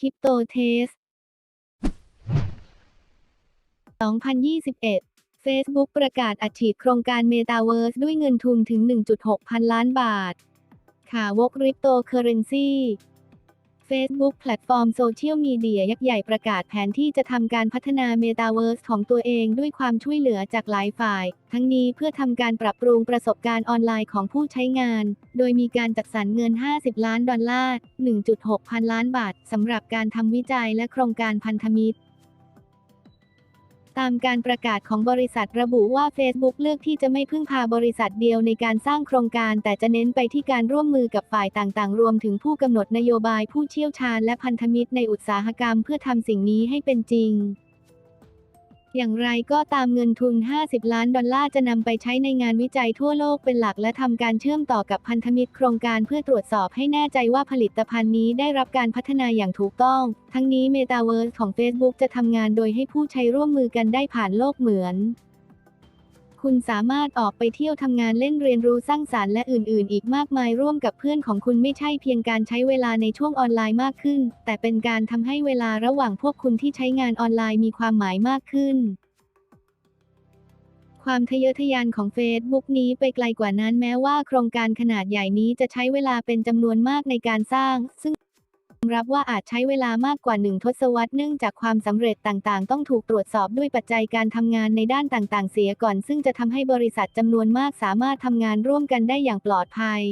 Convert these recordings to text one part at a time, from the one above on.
คริปโตเทส 2021 Facebook ประกาศอัดฉีดโครงการ Metaverse ด้วยเงินทุนถึง 1.6 พันล้านบาทข่าวกคริปโตเคอเรนซี Facebook แพลตฟอร์มโซเชียลมีเดียยักษ์ใหญ่ประกาศแผนที่จะทำการพัฒนาเมตาเวิร์สของตัวเองด้วยความช่วยเหลือจากหลายฝ่าย ทั้งนี้เพื่อทำการปรับปรุงประสบการณ์ออนไลน์ของผู้ใช้งาน โดยมีการจัดสรรเงิน 50 ล้านดอลลาร์ 1.6 พันล้านบาทสำหรับการทำวิจัยและโครงการพันธมิตร ตามการประกาศของบริษัทระบุว่า Facebook เลือกที่จะไม่พึ่งพาบริษัทเดียวในการสร้างโครงการ แต่จะเน้นไปที่การร่วมมือกับฝ่ายต่างๆ รวมถึงผู้กำหนดนโยบายผู้เชี่ยวชาญและพันธมิตรในอุตสาหกรรมเพื่อทำสิ่งนี้ให้เป็นจริง อย่างไรก็ตามเงินทุน 50 ล้านดอลลาร์จะนำไปใช้ในงานวิจัยทั่วโลกเป็นหลักและทำการเชื่อมต่อกับพันธมิตรโครงการเพื่อตรวจสอบให้แน่ใจว่าผลิตภัณฑ์นี้ได้รับการพัฒนาอย่างถูกต้อง ทั้งนี้ Metaverse ของ Facebook จะทำงานโดยให้ผู้ใช้ร่วมมือกันได้ผ่านโลกเหมือน คุณสามารถออกไปเที่ยวทำงานเล่นเรียนรู้สร้างสารรค์และอื่น ๆ อีกมากมายร่วมกับเพื่อนของคุณไม่ใช่เพียงการใช้เวลาในช่วงออนไลน์มากขึ้น แต่เป็นการทำให้เวลาระหว่างพวกคุณที่ใช้งานออนไลน์มีความหมายมากขึ้นความทะเยอทะยานของ Facebook นี้ไปไกลกว่านั้นแม้ว่าโครงการขนาดใหญ่นี้จะใช้เวลาเป็นจำนวนมากในการสร้าง ซึ่ง รับว่าอาจใช้เวลามากกว่าหนึ่งทศวรรษเนื่องจากความสำเร็จต่างๆ ต้องถูกตรวจสอบด้วยปัจจัยการทำงานในด้านต่างๆ เสียก่อน ซึ่งจะทำให้บริษัทจำนวนมากสามารถทำงานร่วมกันได้อย่างปลอดภัย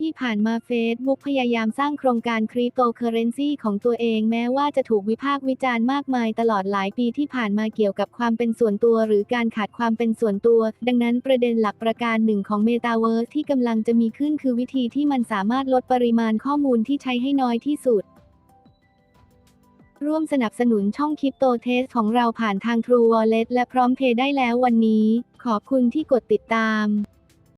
ที่ผ่านมา Facebook พยายามสร้างโครงการคริปโตเคอเรนซีของตัวเองแม้ว่าจะถูกวิพากษ์วิจารณ์มากมายตลอดหลายปีที่ผ่านมาเกี่ยวกับความเป็นส่วนตัว หรือการขาดความเป็นส่วนตัว ดังนั้นประเด็นหลักประการหนึ่งของ Metaverse ที่กำลังจะมีขึ้นคือวิธีที่มันสามารถลดปริมาณข้อมูลที่ใช้ให้น้อยที่สุดร่วมสนับสนุนช่องคริปโตเทสของเราผ่านทาง True Wallet และพร้อมเพย์ได้แล้ววันนี้ ขอบคุณที่กดติดตาม